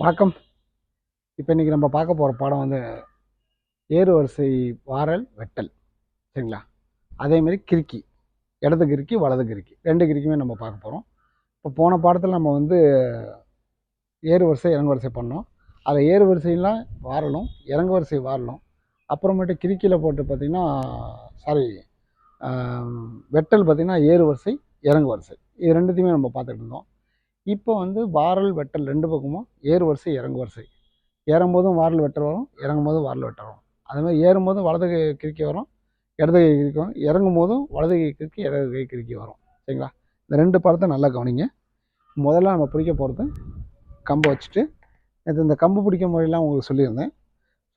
வணக்கம். இப்போ இன்றைக்கி நம்ம பார்க்க போகிற பாடம் வந்து ஏறு வரிசை வாரல் வெட்டல். சரிங்களா? அதேமாரி கிறுக்கி. இடது கிறுக்கி வலது கிறுக்கி. ரெண்டு கிறுக்கியுமே நம்ம பார்க்க போகிறோம் இப்போ போன பாடத்தில் நம்ம வந்து ஏறு வரிசை இறங்கு வரிசை பண்ணோம். அதில் ஏறு வரிசையெல்லாம் வாரலும் இறங்கு வரிசை வாரலும் அப்புறமேட்டு கிறுக்கியில் போட்டு பார்த்திங்கன்னா சாரி வெட்டல் பார்த்திங்கன்னா ஏறு வரிசை இறங்கு வரிசை இது ரெண்டுத்தையுமே நம்ம பார்த்துட்டு இருந்தோம். இப்போ வந்து வாரல் வெட்டல் ரெண்டு பக்கமும் ஏறு வரிசை இறங்கு வரிசை. ஏறும்போதும் வாரல் வெட்டல் வரும் இறங்கும் போதும் வாரல் வெட்டல் வரும். அதுமாதிரி ஏறும்போதும் வலது கை கிறுக்கி வரும் இடது கை கிறுக்கி வரும் இறங்கும் போதும் வலது கை கிறுக்கி இடது கை கிறுக்கி வரும். சரிங்களா? இந்த ரெண்டு படத்தை நல்லா கவனிங்க. முதல்ல நம்ம பிடிக்க போகிறது கம்பை வச்சுட்டு நேற்று இந்த கம்பு பிடிக்க முறையெல்லாம் உங்களுக்கு சொல்லியிருந்தேன்.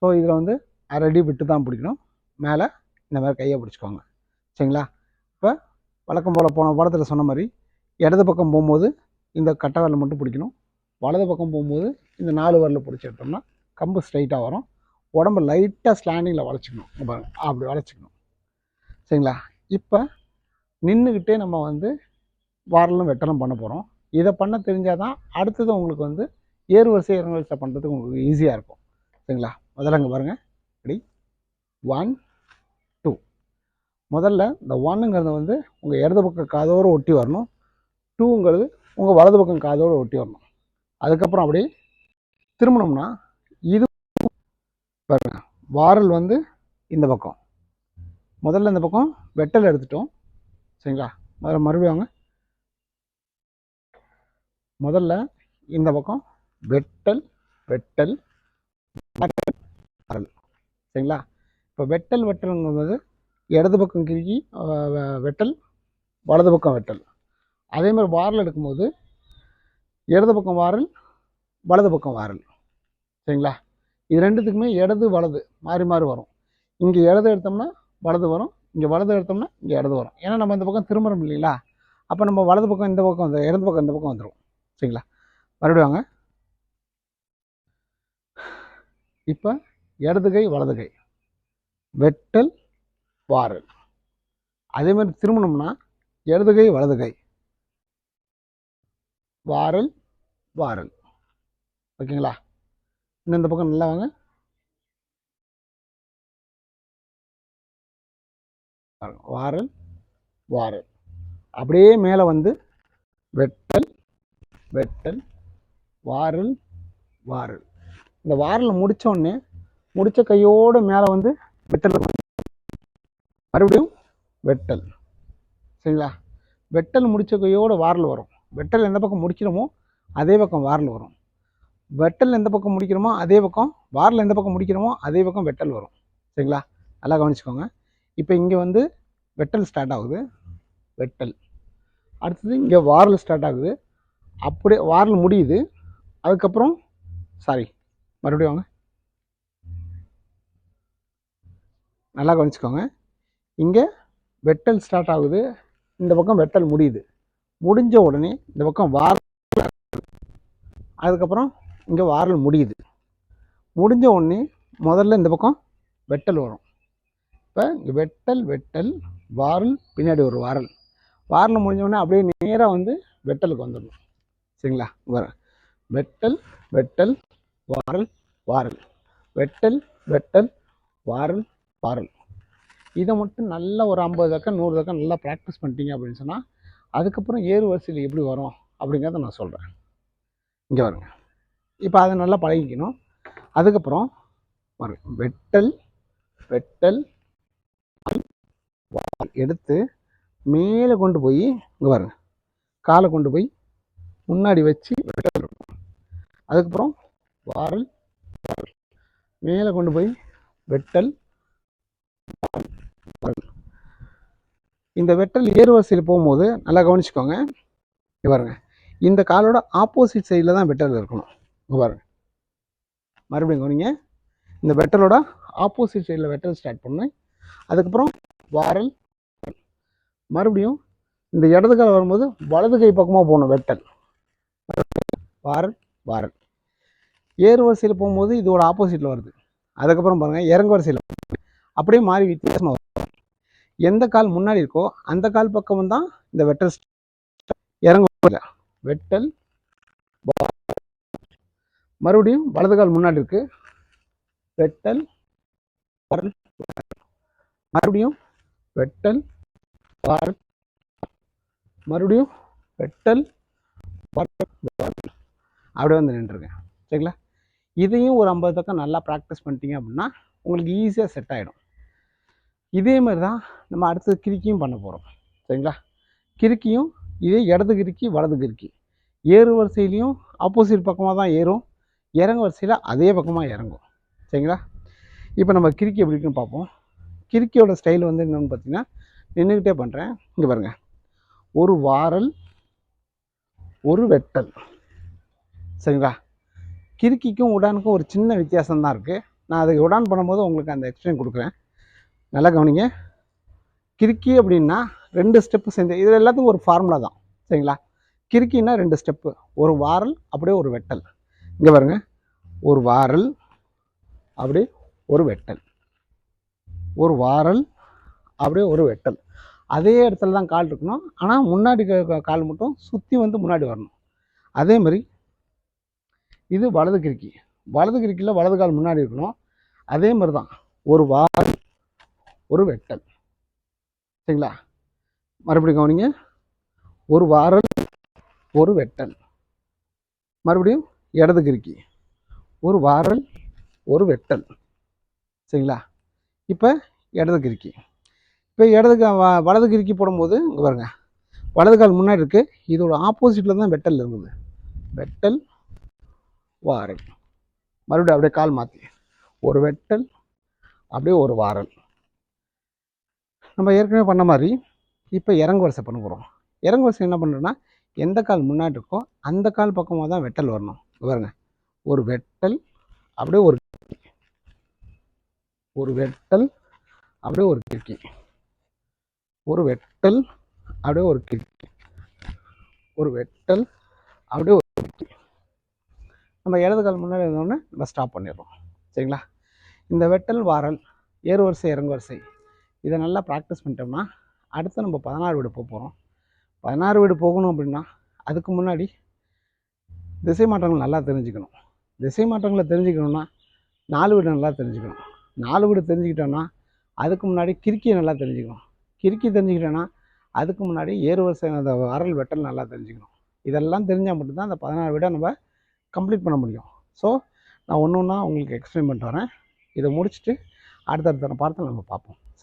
ஸோ இதில் வந்து அரடி விட்டு தான் பிடிக்கணும். மேலே இந்த மாதிரி கையை பிடிச்சிக்கோங்க. சரிங்களா? இப்போ வழக்கம் போல் போன படத்தில் சொன்ன மாதிரி இடது பக்கம் போகும்போது இந்த கட்டை வரல மட்டும் பிடிக்கணும். வலது பக்கம் போகும்போது இந்த நாலு வரல பிடிச்சி எடுத்தோம்னா கம்பு ஸ்ட்ரைட்டாக வரும். உடம்பு லைட்டாக ஸ்லாண்டிங்கில் வளைச்சிக்கணும். பாருங்க. அப்படி வளைச்சிக்கணும். சரிங்களா? இப்போ நின்றுக்கிட்டே நம்ம வந்து வாரலும் வெட்டலும் பண்ண போகிறோம் இதை பண்ண தெரிஞ்சால் தான் அடுத்தது உங்களுக்கு வந்து ஏறு வரிசை இறங்கு வரிசை பண்ணுறதுக்கு உங்களுக்கு ஈஸியாக இருக்கும். சரிங்களா? முதல்ல அங்கே பாருங்கள் இப்படி ஒன் டூ முதல்ல இந்த ஒன்னுங்கிறது வந்து உங்கள் இடது பக்கம் காதோடு ஒட்டி வரணும். டூங்கிறது உங்கள் வலது பக்கம் காதோடு ஒட்டி வரணும். அதுக்கப்புறம் அப்படியே திரும்பினோம்னா இது பாருங்க. வாரல் வந்து இந்த பக்கம். முதல்ல இந்த பக்கம் வெட்டல் எடுத்துட்டோம். சரிங்களா? முதல்ல மறுபடியும் வாங்க. முதல்ல இந்த பக்கம் வெட்டல் வெட்டல் வாரல். சரிங்களா? இப்போ வெட்டல் வெட்டல்ங்கிறது இடது பக்கம் கிறுக்கி வெட்டல் வலது பக்கம் வெட்டல். அதே மாதிரி வாரல் எடுக்கும்போது இடது பக்கம் வாரல் வலது பக்கம் வாரல். சரிங்களா? இது ரெண்டுத்துக்குமே இடது வலது மாறி மாறி வரும். இங்கே இடது எடுத்தோம்னா வலது வரும் இங்கே வலது எடுத்தோம்னா இங்கே இடது வரும். ஏன்னா நம்ம இந்த பக்கம் திரும்புகிறோம் இல்லைங்களா? அப்போ நம்ம வலது பக்கம் இந்த பக்கம் வந்து இடது பக்கம் இந்த பக்கம் வந்துடும் சரிங்களா? மறுபடியும் வாங்க. இப்போ இடது கை வலது கை. வெட்டல் வாரல். அதே மாதிரி திரும்பணும்னா இடது கை வலது கை. வாரல் வாரல். ஓகேங்களா? இன்னும் இந்த பக்கம் நல்லா வாங்க. வாரல் வாரல். அப்படியே மேலே வந்து வெட்டல் வெட்டல் வாரல் வாரல். இந்த வாரல் முடித்தோடனே முடித்த கையோடு மேலே வந்து வெட்டல் மறுபடியும் வெட்டல். சரிங்களா? வெட்டல் முடித்த கையோட வாரல் வரும். வெட்டல் எந்த பக்கம் முடிக்கிறோமோ அதே பக்கம் வாரல் வரும். வெட்டல் எந்த பக்கம் முடிக்கிறோமோ அதே பக்கம் வாரில் எந்த பக்கம் முடிக்கிறோமோ அதே பக்கம் வெட்டல் வரும். சரிங்களா? நல்லா கவனிச்சுக்கோங்க. இப்போ இங்கே வந்து வெட்டல் ஸ்டார்ட் ஆகுது. வெட்டல். அடுத்தது இங்கே வாரில் ஸ்டார்ட் ஆகுது. அப்படியே வாரில் முடியுது. அதுக்கப்புறம் சாரி மறுபடியும் வாங்க. நல்லா கவனிச்சுக்கோங்க. இங்கே வெட்டல் ஸ்டார்ட் ஆகுது. இந்த பக்கம் வெட்டல் முடியுது. முடிஞ்ச உடனே இந்த பக்கம் வாரல் அதுக்கப்புறம் இங்கே வாரல் முடியுது. முடிஞ்ச உடனே முதல்ல இந்த பக்கம் வெட்டல் வரும். இப்போ இங்கே வெட்டல் வெட்டல் வாரல் பின்னாடி ஒரு வாரல். வாரல் முடிஞ்ச உடனே அப்படியே நேராக வந்து வெட்டலுக்கு வந்துடணும். சரிங்களா? வர. வெட்டல் வெட்டல் வாரல் வாரல். வெட்டல் வெட்டல் வாரல் வாரல். இதை மட்டும் நல்லா ஒரு ஐம்பது தக்கம் நூறு தக்கம் நல்லா ப்ராக்டிஸ் பண்ணிட்டீங்க அப்படின்னு சொன்னால் அதுக்கப்புறம் ஏறு வரிசையில் எப்படி வரும் அப்படிங்கிறத நான் சொல்கிறேன் இங்கே வருங்க இப்போ அதை நல்லா பழகிக்கணும். அதுக்கப்புறம் பாருங்க. வெட்டல் வெட்டல் வால் எடுத்து மேலே கொண்டு போய் இங்கே பாருங்க. காலை கொண்டு போய் முன்னாடி வச்சு வெட்டல் அதுக்கப்புறம் வாரல் வாரல் மேலே கொண்டு போய் வெட்டல் இந்த வெட்டல் ஏறு வரிசையில் போகும்போது நல்லா கவனிச்சுக்கோங்க. இங்கே பாருங்க. இந்த காலோட ஆப்போசிட் சைடில் தான் வெட்டல் இருக்கணும். இங்கே பாருங்க. மறுபடியும் கவனிங்க. இந்த வெட்டலோட ஆப்போசிட் சைடில் வெட்டல் ஸ்டார்ட் பண்ணேன் அதுக்கப்புறம் வாரல் மறுபடியும் இந்த இடது கால் வரும்போது வலது கை பக்கமாக போகணும் வெட்டல். வாரல் வாரல். ஏறு வரிசையில் போகும்போது இதோட ஆப்போசிட்டில் வருது. அதுக்கப்புறம் பாருங்கள் இறங்கு வரிசையில் அப்படியே மாறி வித்தியாசமாக வரும் எந்த கால் முன்னாடி இருக்கோ அந்த கால் பக்கமும் தான் இந்த வெட்டல் இறங்க வெட்டல் மறுபடியும் வலது கால் முன்னாடி இருக்கு. வெட்டல் மறுபடியும் வெட்டல் மறுபடியும் வெட்டல் அப்படியே வந்து நின்றுருக்கேன் சரிங்களா? இதையும் ஒரு ஐம்பது பக்கம் நல்லா ப்ராக்டிஸ் பண்ணிட்டீங்க அப்படின்னா உங்களுக்கு ஈஸியாக செட் ஆகிடும் இதே மாதிரி தான் நம்ம அடுத்தது கிறுக்கியும் பண்ண போகிறோம் சரிங்களா? கிறுக்கியும் இதே இடது கிறுக்கி வலது கிறுக்கி. ஏறு வரிசையிலையும் ஆப்போசிட் பக்கமாக தான் ஏறும். இறங்கு வரிசையில் அதே பக்கமாக இறங்கும். சரிங்களா? இப்போ நம்ம கிறுக்கி எப்படி இருக்குன்னு பார்ப்போம். கிறுக்கியோட ஸ்டைல் வந்து என்னென்னு பார்த்தீங்கன்னா நின்றுக்கிட்டே பண்ணுறேன் இங்கே பாருங்கள் ஒரு வாரல் ஒரு வெட்டல். சரிங்களா? கிறுக்கிக்கும் உடானுக்கும் ஒரு சின்ன வித்தியாசம் தான் இருக்குது நான் அதை உடான் பண்ணும்போது உங்களுக்கு அந்த எக்ஸ்பிளைன் கொடுக்குறேன். நல்லா கவனிங்க. கிறுக்கி அப்படின்னா ரெண்டு ஸ்டெப்பு சேர்ந்து இது எல்லாத்துக்கும் ஒரு ஃபார்முலா தான். சரிங்களா? கிறுக்கின்னா ரெண்டு ஸ்டெப்பு ஒரு வாரல் அப்படியே ஒரு வெட்டல். இங்கே பாருங்க. ஒரு வாரல் அப்படியே ஒரு வெட்டல். ஒரு வாரல் அப்படியே ஒரு வெட்டல். அதே இடத்துல தான் கால் இருக்கணும். ஆனால் முன்னாடி க- கால் மட்டும் சுற்றி வந்து முன்னாடி வரணும். அதே மாதிரி இது வலது கிறுக்கி. வலது கிறுக்கியில் வலது கால் முன்னாடி இருக்கணும். அதே மாதிரி தான். ஒரு வாரல் ஒரு வெட்டல். சரிங்களா? மறுபடியும் கவனிங்க. ஒரு வாரல் ஒரு வெட்டல். மறுபடியும் இடது கிறுக்கி. ஒரு வாரல் ஒரு வெட்டல். சரிங்களா? இப்போ இடது கிறுக்கி. இப்போ இடது கா- வ- வலது கிறுக்கி போடும்போது இங்கே பாருங்க. வலது கால் முன்னாடி இருக்குது இதோட ஆப்போசிட்டில் தான் வெட்டல் இருக்குது. வெட்டல் வாரல். மறுபடியும் அப்படியே கால் மாற்றி ஒரு வெட்டல் அப்படியே ஒரு வாரல். நம்ம ஏற்கனவே பண்ண மாதிரி இப்போ இறங்கு வரிசை பண்ண போகிறோம் இறங்கு வரிசை என்ன பண்ணுறோன்னா எந்த கால் முன்னாடி இருக்கோ அந்த கால் பக்கமாக தான் வெட்டல் வரணும். பாருங்க. ஒரு வெட்டல் அப்படியே ஒரு ஒரு வெட்டல் அப்படியே ஒரு கிறுக்கி. ஒரு வெட்டல் அப்படியே ஒரு கிறுக்கி. ஒரு வெட்டல் அப்படியே ஒரு கிறுக்கி. நம்ம இடது கால் முன்னாடி இருந்தோடனே நம்ம ஸ்டாப் பண்ணிடுறோம். சரிங்களா? இந்த வெட்டல் வாரல் ஏறு வரிசை இறங்கு வரிசை இதை நல்லா ப்ராக்டிஸ் பண்ணிட்டோம்னா அடுத்து நம்ம பதினாறு வீடு போக போகிறோம் பதினாறு வீடு போகணும் அப்படின்னா அதுக்கு முன்னாடி திசை மாற்றங்கள் நல்லா தெரிஞ்சுக்கணும். திசை மாற்றங்களை தெரிஞ்சுக்கணும்னா நாலு வீடு நல்லா தெரிஞ்சுக்கணும். நாலு வீடு தெரிஞ்சுக்கிட்டோன்னா அதுக்கு முன்னாடி கிறுக்கியை நல்லா தெரிஞ்சுக்கணும். கிறுக்கி தெரிஞ்சுக்கிட்டோன்னா அதுக்கு முன்னாடி ஏறு வரிசை அந்த வரல் வெட்டல் நல்லா தெரிஞ்சுக்கணும். இதெல்லாம் தெரிஞ்சால் மட்டும்தான் அந்த பதினாறு வீடை நம்ம கம்ப்ளீட் பண்ண முடியும். ஸோ நான் ஒன்று ஒன்றா உங்களுக்கு எக்ஸ்பிளைன் பண்ணிட்டு வரேன். இதை முடிச்சுட்டு அடுத்தடுத்த பாடத்தில் நம்ம பார்ப்போம்.